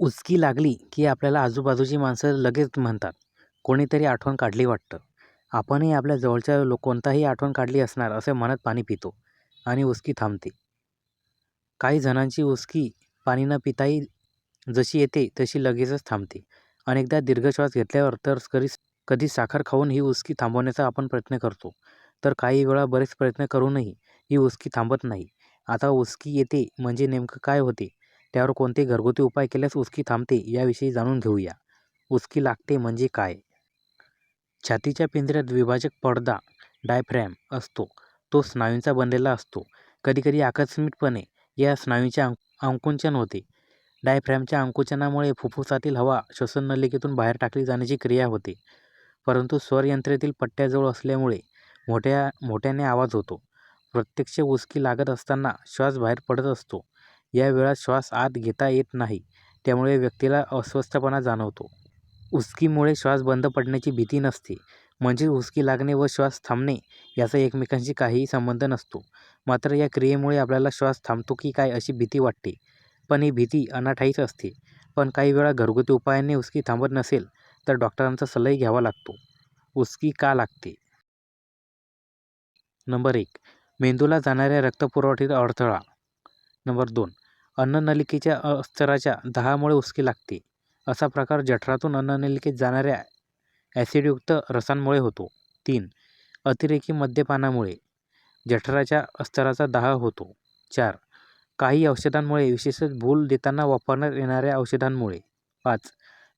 उचकी लागली की आपल्याला आजूबाजूची माणसं लगेच म्हणतात. कोणीतरी आठवण काढली वाटतं. आपणही आपल्या जवळच्या लो कोणताही आठवण काढली असणार असे म्हणत पाणी पितो आणि उचकी थांबते. काही जणांची उचकी पाणी न पिताही जशी येते तशी लगेचच थांबते. अनेकदा दीर्घ श्वास घेतल्यावर तर कधी कधी साखर खाऊन ही उचकी थांबवण्याचा आपण प्रयत्न करतो. तर काही वेळा बरेच प्रयत्न करूनही ही उचकी थांबत नाही. आता उचकी येते म्हणजे नेमकं काय होते? त्यावर कोणते घरगुती उपाय केल्यास उचकी थांबते याविषयी जाणून घेऊया. उचकी लागते म्हणजे काय? छातीच्या पिंजऱ्यात विभाजक पडदा डायफ्रॅम असतो. तो स्नायूंचा बनलेला असतो. कधीकधी आकस्मिकपणे या स्नायूंचे आं अंकुंचन होते. डायफ्रॅमच्या अंकुचनामुळे फुफ्फुसातील हवा श्वसननलिकेतून बाहेर टाकली जाण्याची क्रिया होते. परंतु स्वरयंत्रेतील पट्ट्याजवळ असल्यामुळे मोठ्या मोठ्याने आवाज होतो. प्रत्यक्ष उचकी लागत असताना श्वास बाहेर पडत असतो. या वेळात श्वास आत घेता येत नाही त्यामुळे व्यक्तीला अस्वस्थपणा जाणवतो. उचकीमुळे श्वास बंद पडण्याची भीती नसते. म्हणजेच उचकी लागणे व श्वास थांबणे याचा एकमेकांशी काहीही संबंध नसतो. मात्र या क्रियेमुळे आपल्याला श्वास थांबतो की काय अशी भीती वाटते. पण ही भीती अनाठायीच असते. पण काही वेळा घरगुती उपायांनी उचकी थांबत नसेल तर डॉक्टरांचा सल्लाही घ्यावा लागतो. उचकी का लागते? नंबर एक. मेंदूला जाणाऱ्या रक्तपुरवठीत अडथळा. नंबर दोन. अन्ननलिकेच्या अस्तराच्या दाहामुळे उसकी लागते. असा प्रकार जठरातून अन्ननलिकेत जाणाऱ्या ॲसिडयुक्त रसांमुळे होतो. तीन अतिरेकी मद्यपानामुळे. जठराच्या अस्तराचा दाह होतो. चार काही औषधांमुळे विशेषत भूल देताना वापरण्यात येणाऱ्या औषधांमुळे. पाच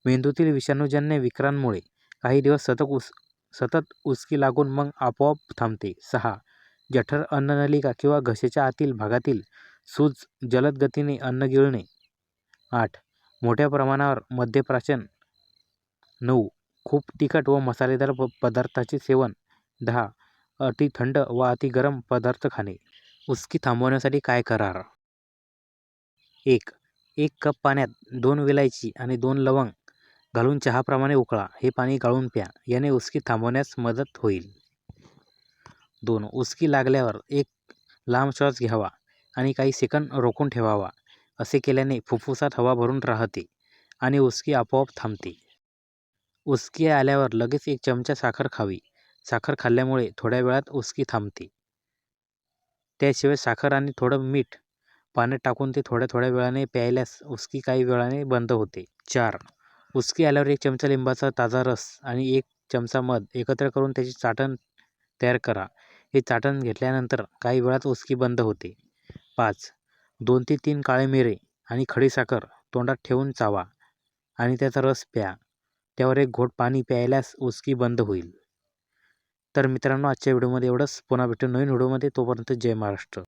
मेंदूतील विषाणूजन्य विकारांमुळे काही दिवस सतत उस सतत उसकी लागून मग आपोआप थांबते. सहा जठर अन्ननलिका किंवा घशाच्या आतील भागातील सूज जलद गतीने अन्न गिळणे. आठ. मोठ्या प्रमाणावर मद्यप्राशन नऊ. खूप तिखट व मसालेदार प पदार्थाचे सेवन. दहा. अति थंड व अति गरम पदार्थ खाणे. उचकी थांबवण्यासाठी काय करार? एक. एक कप पाण्यात दोन विलायची आणि दोन लवंग घालून चहाप्रमाणे उकळा. हे पाणी गाळून प्या. याने उचकी थांबवण्यास मदत होईल. दोन. उचकी लागल्यावर एक लांब श्वास घ्यावा. आणि काही सेकंद रोखून ठेवावा. असे केल्याने फुफ्फुसात हवा भरून राहते आणि उचकी आपोआप थांबते. उचकी आल्यावर लगेच एक चमचा साखर खावी. साखर खाल्ल्यामुळे थोड्या वेळात उचकी थांबते. त्याशिवाय साखर आणि थोडं मीठ पाण्यात टाकून ते थोड्या थोड्या वेळाने प्यायल्यास उचकी काही वेळाने बंद होते. चार. उचकी आल्यावर एक चमचा लिंबाचा ताजा रस आणि एक चमचा मध एकत्र करून त्याची चाटण तयार करा. हे चाटण घेतल्यानंतर काही वेळात उचकी बंद होते. पाच. दोन ते तीन काळे मिरे आणि खडीसाखर तोंडात ठेवून चावा आणि त्याचा रस प्या. त्यावर एक घोट पाणी प्यायल्यास उचकी बंद होईल. तर मित्रांनो आजच्या व्हिडिओमध्ये एवढंच. पुन्हा भेटू नवीन व्हिडिओमध्ये. तोपर्यंत जय महाराष्ट्र.